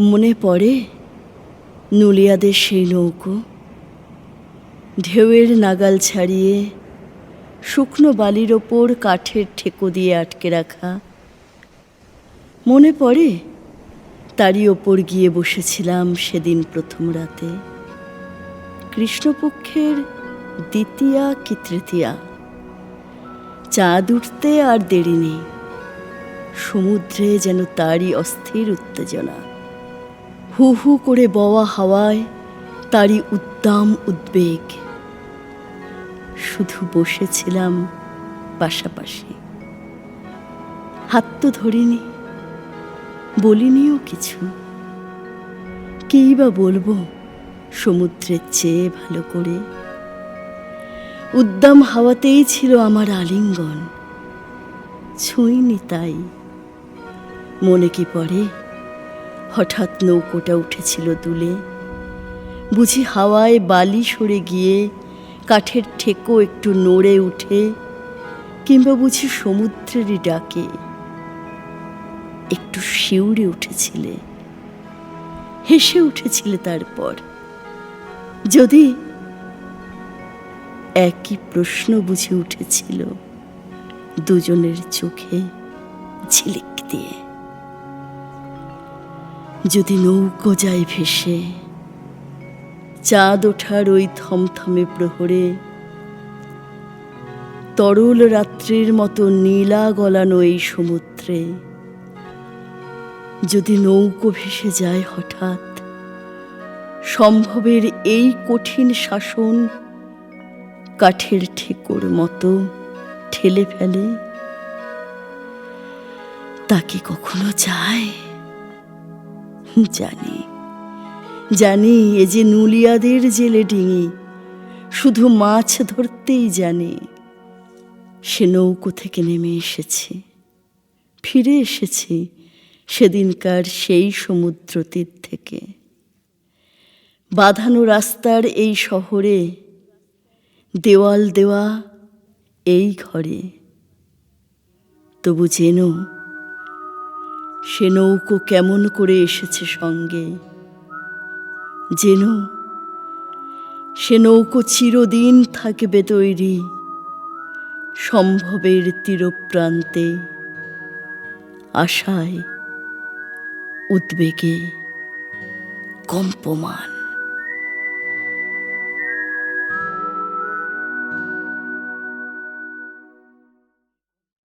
মনে পড়ে নুলিয়াদের সেই নৌকো। ঢেউয়ের নাগাল ছাড়িয়ে শুকনো বালির ওপর কাঠের ঠেকো দিয়ে আটকে রাখা। মনে পড়ে তারই ওপর গিয়ে বসেছিলাম সেদিন প্রথম রাতে। কৃষ্ণপক্ষের দ্বিতীয়া কি তৃতীয়া। চাঁদ উঠতে আর দেরি নেই। সমুদ্রে যেন তারই অস্থির উত্তেজনা। হু হু করে বওয়া হাওয়ায় তারই উদ্দাম উদ্বেগ। শুধু বসেছিলাম পাশাপাশি। হাত তো ধরিনি, বলিনিও কিছু। কেই বা বলব সমুদ্রের চেয়ে ভালো করে। উদ্দাম হাওয়াতেই ছিল আমার আলিঙ্গন। ছুঁইনি তাই, মনে কি পড়ে? হঠাৎ নৌকোটা উঠেছিল দুলে। বুঝি হাওয়ায় বালি সরে গিয়ে কাঠের ঠেকো একটু নড়ে উঠে, কিংবা বুঝি সমুদ্রেরই ডাকে একটু শিউরে উঠেছিলে। হেসে উঠেছিলে তারপর। যদি একই প্রশ্ন বুঝে উঠেছিল দুজনের চোখে ঝিলিক দিয়ে। যদি নৌকো যায় ভেসে, চাঁদ ওঠার ওই থমথমে প্রহরে, তরল রাত্রির মতো নীলা গলানো এই সমুদ্রে, যদি নৌকো ভেসে যায় হঠাৎ, সম্ভবের এই কঠিন শাসন কাঠের ঠেকোর মতো ঠেলে ফেলে তাকে কখনো যায়? জানি। জানি এ যে নুলিয়াদের জেলে ডিঙি, শুধু মাছ ধরতেই জানে। সে নৌকো থেকে নেমে এসেছে, ফিরে এসেছি সেদিনকার সেই সমুদ্র তীর থেকে। বাঁধানো রাস্তার এই শহরে, দেওয়াল দেওয়া এই ঘরে। তবু যেন সে নৌকো কেমন করে এসেছে সঙ্গে? যেন সে নৌকো চিরদিন থাকবে তৈরি সম্ভবের তীরপ্রান্তে, আশায়, উদ্বেগে, কম্পমান।